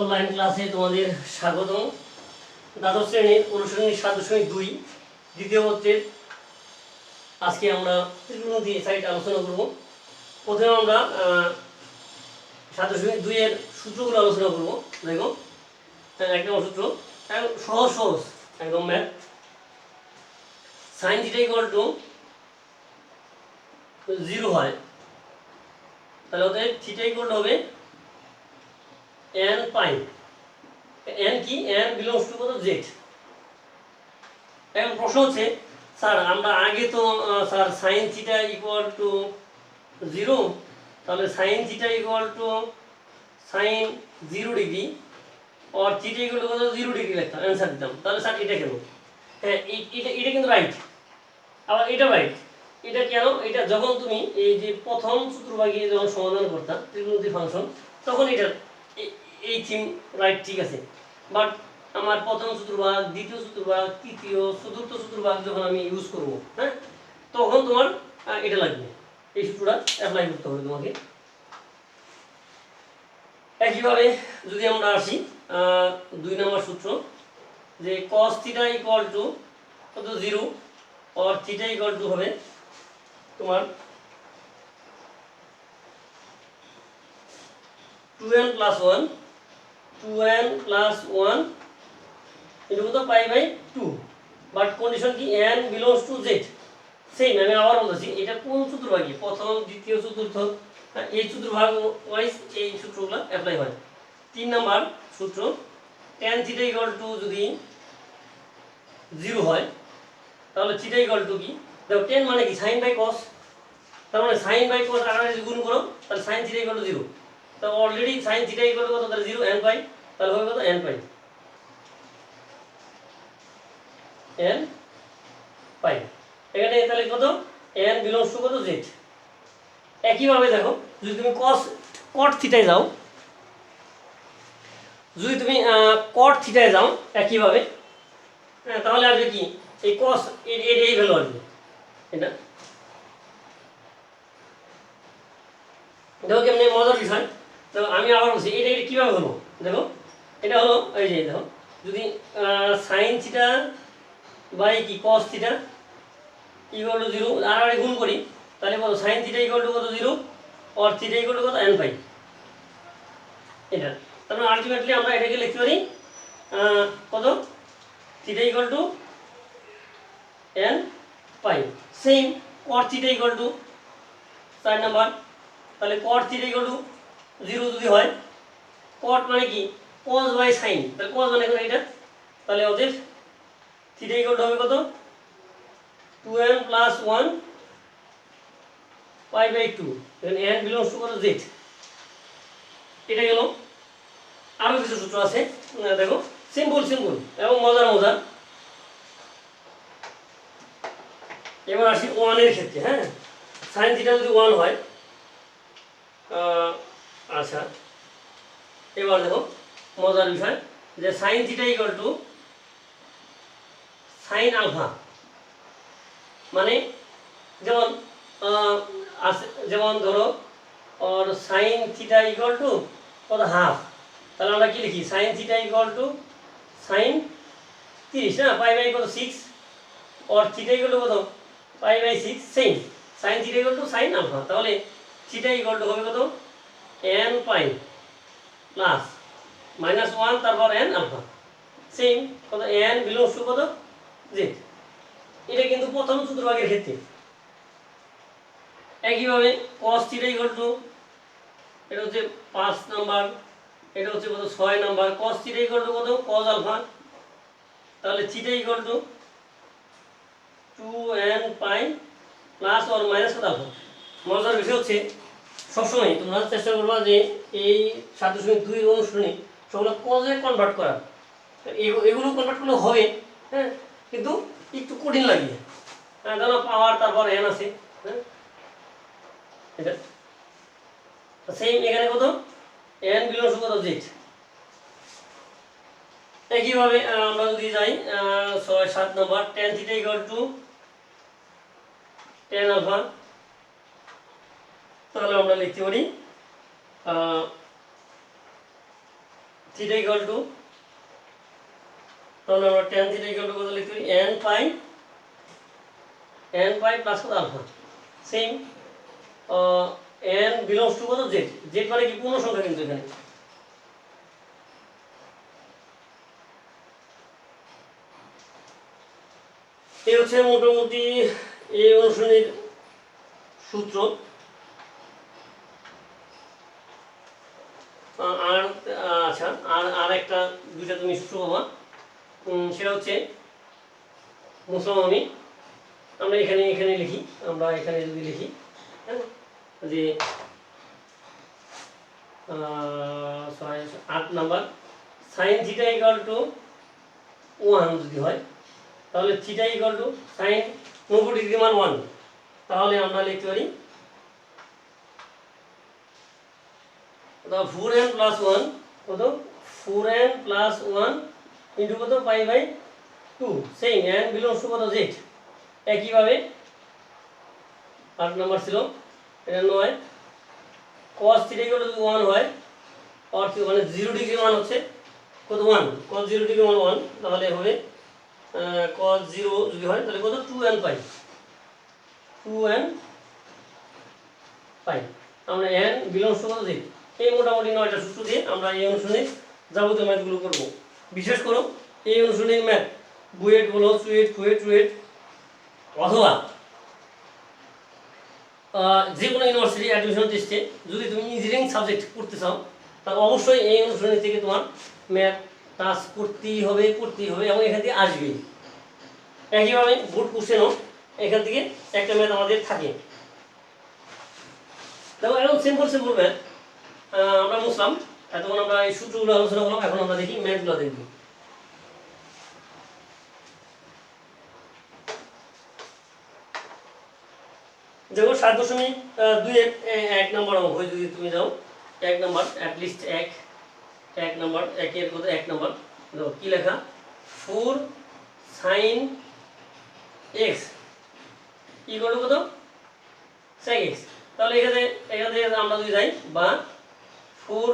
Online ক্লাসে তোমাদের স্বাগতম। দ্বাদশ শ্রেণির অনুশীলনী সাত দশমিক দুই, দ্বিতীয় পত্রের আজকে আমরা ত্রিকোণমিতি সাইট আলোচনা করব। প্রথমে আমরা সাত দশমিক দুইয়ের সূত্রগুলো আলোচনা করব। দেখো এক নম্বর সূত্র সহজ সহজ, একদম math sine theta equal to zero হয়। তাহলে ওদের থিটা ইকুয়াল হবে এন পাই এন কি? এন বিলংস টু কত? জেড এখন প্রশ্ন হচ্ছে, স্যার, আমরা আগে তো sir sine theta equal to zero তাহলে sine theta equal to sine zero degree R theta equal কত? জিরো ডিগ্রি লিখতাম অ্যান্সার দিতাম। তাহলে স্যার, এটা কেন? হ্যাঁ এটা এটা কিন্তু রাইট আবার এটা রাইট এটা কেন? এটা যখন তুমি এই যে প্রথম সূত্রভাগিয়ে যখন সমাধান করতাম ত্রিকোণমিতি ফাংশন তখন এটা এই- থিম রাইট ঠিক আছে। বাট আমার প্রথম চতুর্ভাগ, দ্বিতীয় চতুর্ভাগ, তৃতীয়, চতুর্থ চতুর্ভাগ যখন আমি ইউজ করব হ্যাঁ তখন তোমার এটা লাগবে। এই সূত্রটা অ্যাপ্লাই করতে হবে তোমাকে। একইভাবে যদি আমরা আসি দুই নম্বর সূত্র, যে cos থিটা ইকুয়াল টু কত? জিরো আর থিটা ইকুয়াল টু হবে তোমার two n plus one two n plus one এটা কত pi by two but condition কি n belongs to Z same আমি আবার বলতেছি, এটা কোন চতুর্ভাগী? প্রথম, দ্বিতীয়, চতুর্থ এই চতুর্ভাগ ওয়াইজ এই সূত্রগুলো অ্যাপ্লাই হয়। তিন নাম্বার সূত্র টেন থিটা ইকুয়াল টু যদি জিরো হয়, তাহলে থিটা ইকুয়াল টু কি? দেখো টেন মানে কি? সাইন বাই কস তার মানে সাইন বাই কস যদি গুণ করো, তাহলে sine theta equal to zero তো অলরেডি সাইন থিটা ইকুয়াল কত? তাহলে জিরো এন পাই। তাহলে হবে কত? N pi. N pi. এখানে তাহলে কত? এন বিলংস টু কত? জেড একইভাবে দেখো যদি তুমি কস কট থিটায় যাও যদি তুমি কট থিটায় যাও একইভাবে হ্যাঁ, তাহলে আসবে কি? এই এর এর এই ভ্যালু আসবে। এটা। দেখো কেমনি মজার বিষয়। দেখো আমি আবার বলছি, এটা এটা কীভাবে হলো? দেখো, এটা হলো, এই যে দেখো, যদি সাইন থিটা বাই কি cos theta equal to zero আর আগে গুণ করি, তাহলে কত? সাইন থিটা ইকুয়াল টু কত? জিরো আর থিটা ইকুয়াল টু কত? এন পাই এটা। তার মানে আলটিমেটলি আমরা এটাকে লিখতে পারি কত? Theta equal to n pi same cot theta equal to চার নাম্বার তাহলে cot theta equal to zero যদি হয় কট মানে কি? কজ বাই সাইন তাহলে কজ মানে এখন এটা তাহলে ওদের থিটা ইকুয়াল হবে কত? Two n plus one pi by two n belongs to কত? জেড এটা গেল। আরও কিছু সূত্র আছে। দেখো। সিম্পল সিম্পল এবং মজার মজার। এবার আসি ওয়ানের ক্ষেত্রে হ্যাঁ? সাইন থিটা যদি ওয়ান হয় আচ্ছা এবার দেখো, মজার বিষয় যে sine theta equal to sine alpha মানে যেমন যেমন ধরো, ওর সাইন থিটা ইকুয়াল টু কত হাফ তাহলে আমরা কি লিখি? Sine theta equal to sine তিরিশ, না? পাই বাই কত six or theta equal to কত? Pi by six same sine theta equal to sine alpha তাহলে থিটা ইকুয়াল টু হবে কত? N pi plus minus one তারপর এন আলফা সেম কত n belongs কত? জেড এটা কিন্তু প্রথম চতুর্ভাগের ক্ষেত্রে। একইভাবে cos থিটা ইকুয়াল এটা হচ্ছে পাঁচ নাম্বার, এটা হচ্ছে কত? ছয় number. cos theta equal to কত? cos আলফা তাহলে theta equal to two n pi plus or minus কত আলফা মজার বিষয় হচ্ছে সবসময় তোমরা চেষ্টা করবা যে এই সাত দশমিক দুই অনুশীলনী সবগুলো কজে কনভার্ট করা? এগু- এগুলো কনভার্ট করলে হবে হ্যাঁ? কিন্তু একটু কঠিন লাগে। হ্যাঁ ধরো পাওয়ার তারপর এন আছে হ্যাঁ? এটা। সেম এখানে কত? এন বিলংস কত? জেড একইভাবে আমরা যদি যাই ছয় সাত নম্বর tan theta equal to tan alpha তাহলে আমরা লিখতে পারি থিটা টু তাহলে আমরা ট্যান থিটা ইকুয়াল টু লিখতে পারি? এন পাই এন প্লাস কত? Alpha same n belongs to কত? জেড জেড মানে কি? পূর্ণ সংখ্যা কিন্তু এখানে। এই হচ্ছে মোটামুটি এই অনুশীলনীর সূত্র। আর আচ্ছা আর আর একটা দুইটা তুমি পাবা সেটা হচ্ছে মুসলাম আমি আমরা এখানে এখানে লিখি, আমরা এখানে যদি লিখি হ্যাঁ যে আট number. Sine theta equal to one যদি হয়, তাহলে থিটা ইকাল টু সাইন নব্বই ডিগ্রি মান ওয়ান তাহলে আমরা লিখতে পারি ফোর এন প্লাস ওয়ান কত? Four n plus one into কত? Pi by two same n belongs to কত? জেড একইভাবে আট নম্বর ছিল। এটা নয়। কস থ্রি ইকুয়াল যদি ওয়ান হয়। মানে জিরো ডিগ্রি মান হচ্ছে। কত? ওয়ান কস জিরো ডিগ্রি মান ওয়ান তাহলে হবে কস জিরো যদি হয়, তাহলে কত? Two n pi. Two n pi. আমরা এন বিলংস টু কত? দিই এই মোটামুটি নয়টা সূত্র দিয়ে আমরা এই অনুশীলনে যাবতীয় ম্যাথগুলো করব। বিশেষ করো এই অনুশীলনের ম্যাথ, বুয়েট বলো, সুয়েট কুয়েট টুয়েট অথবা যে কোনো ইউনিভার্সিটি অ্যাডমিশন টেস্টে যদি তুমি ইঞ্জিনিয়ারিং সাবজেক্ট করতে চাও, তাহলে অবশ্যই এই অনুশীলনী থেকে তোমার ম্যাথ টাচ করতেই হবে করতেই হবে এবং এখান থেকে আসবেই একইভাবে বোর্ড কোশ্চেনও এখান থেকে একটা ম্যাথ আমাদের থাকে। দেখো, একদম সিম্পল সিম্পল ম্যাথ। আমরা বুঝলাম। এতক্ষণ আমরা এই সূত্রগুলো আলোচনা করলাম, এখন আমরা দেখি ম্যাথগুলো দেখব। দেখো, সাত দশমিক দুই এক নম্বর অঙ্ক যদি তুমি যাও। এক নম্বর অ্যাটলিস্ট এক। এক নম্বর একের কত এক নম্বর। দেখো, কি লেখা? Four sine x equal to কত? সেক এক্স তাহলে এখানে, এখান আমরা যদি যাই, বা ফোর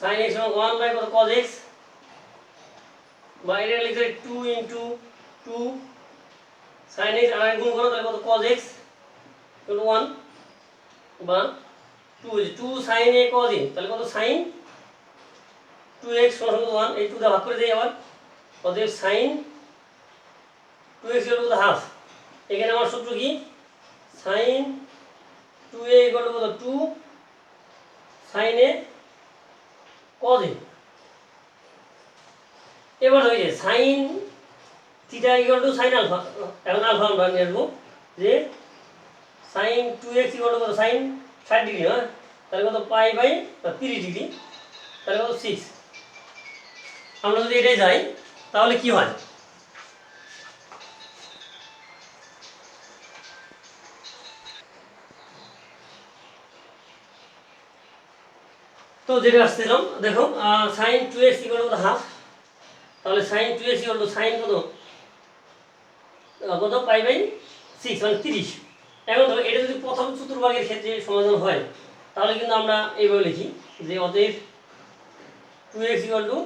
সাইন এক্স এবং ওয়ান বাই কত কজ এক্স বা এটা লিখতে two into two sine x আর গুণ করো, তাহলে কত? কজ এক্স ওয়ান বা two two sine A cos A তাহলে কত? সাইন টু এক্স ওয়ান এই টু দা ভাগ করে দেই আবার। অতএব সাইন টু এক্স কত? হাফ এখানে আমার সূত্র কি? সাইন টু এ ইকুয়াল কত? Two sine A cos A এবার হয়ে যায় sine theta equal to sine alpha, এখন আলফা আমরা নিয়ে আসব যে সাইন টু এক্স ইকুয়াল কত? সাইন ষাট ডিগ্রি হ্যাঁ? তাহলে কত? পাই বাই তিরিশ ডিগ্রি, তাহলে কত? সিক্স। আমরা যদি এটাই যাই, তাহলে কি হয়? তো যেটা আসছিলাম দেখো সাইন টু এক্স ইকুয়াল কত হাফ তাহলে sine two x equal to sine কত? কত? পাই বাই সিক্স মানে তিরিশ। এখন ধরো এটা যদি প্রথম চতুর্ভাগের ক্ষেত্রে সমাধান হয়, তাহলে কিন্তু আমরা এইভাবে লিখি যে অতএব two x equal to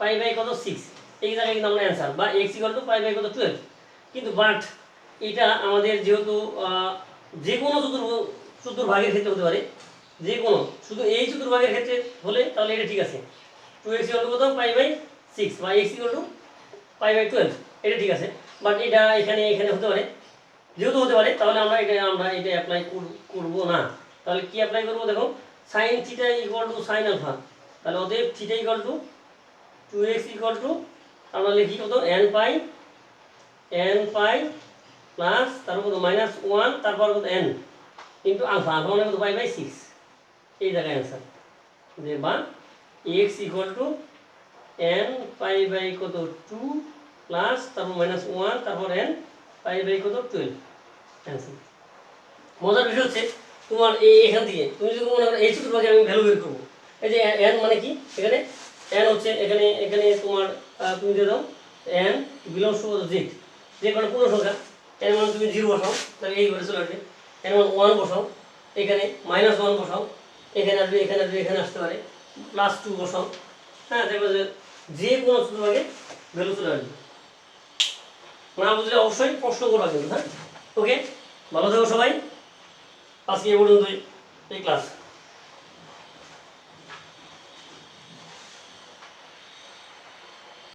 pi by কত? সিক্স এই জায়গায় কিন্তু আমরা অ্যান্সার বা x equal to pi by কত? টুয়েলভ কিন্তু বাট এটা আমাদের যেহেতু যে কোনো চতুর্ভ চতুর্ভাগের ক্ষেত্রে হতে পারে যে কোনো শুধু এই চতুর্ভাগের ক্ষেত্রে হলে তাহলে এটা ঠিক আছে। টু এক্স ইকুয়াল টু কত? পাই বাই সিক্স বা x equal to pi by twelve এটা ঠিক আছে। বাট এটা এখানে এখানে হতে পারে। যেহেতু হতে পারে, তাহলে আমরা এটা আমরা এটা অ্যাপ্লাই করব না। তাহলে কি অ্যাপ্লাই করব? দেখো sine theta equal to sine alpha তাহলে অতএব theta equal to two x equal to আমরা লিখি কত? N pi n pi plus তারপর কত? মাইনাস ওয়ান তারপর কত? এন ইন্টু আলফা আলফা মানে কত? পাই বাই সিক্স এই জায়গায় অ্যান্সার যে বা x equal to n pi by কত টু প্লাস তারপর মাইনাস ওয়ান তারপর এন পাই বাই কত টুয়েলভ অ্যান্সার মজার বিষয় হচ্ছে, তোমার এই এখান থেকে, তুমি যদি মনে করো এই চতুর্ভাগে আমি ভ্যালু বের করব, এই যে এন মানে কি? এখানে এন হচ্ছে, এখানে এখানে তোমার তুমি দিয়ে দাও এন বিলংস টু জেড যে কোনো পূর্ণ সংখ্যা এন মানে তুমি জিরো বসাও, তাহলে এই ঘরে চলে আসবে এন মানে ওয়ান বসাও, এখানে মাইনাস ওয়ান বসাও এখানে আসবে এখানে আসবে, এখানে আসতে পারে। প্লাস টু বসাও। হ্যাঁ দেখবে যে যে কোনো সূত্রভাগে ভ্যালু চলে আসবে। না বুঝলে অবশ্যই প্রশ্ন করবা কিন্তু হ্যাঁ ওকে ভালো থাকো সবাই। আজকে এ পর্যন্তই। এই ক্লাস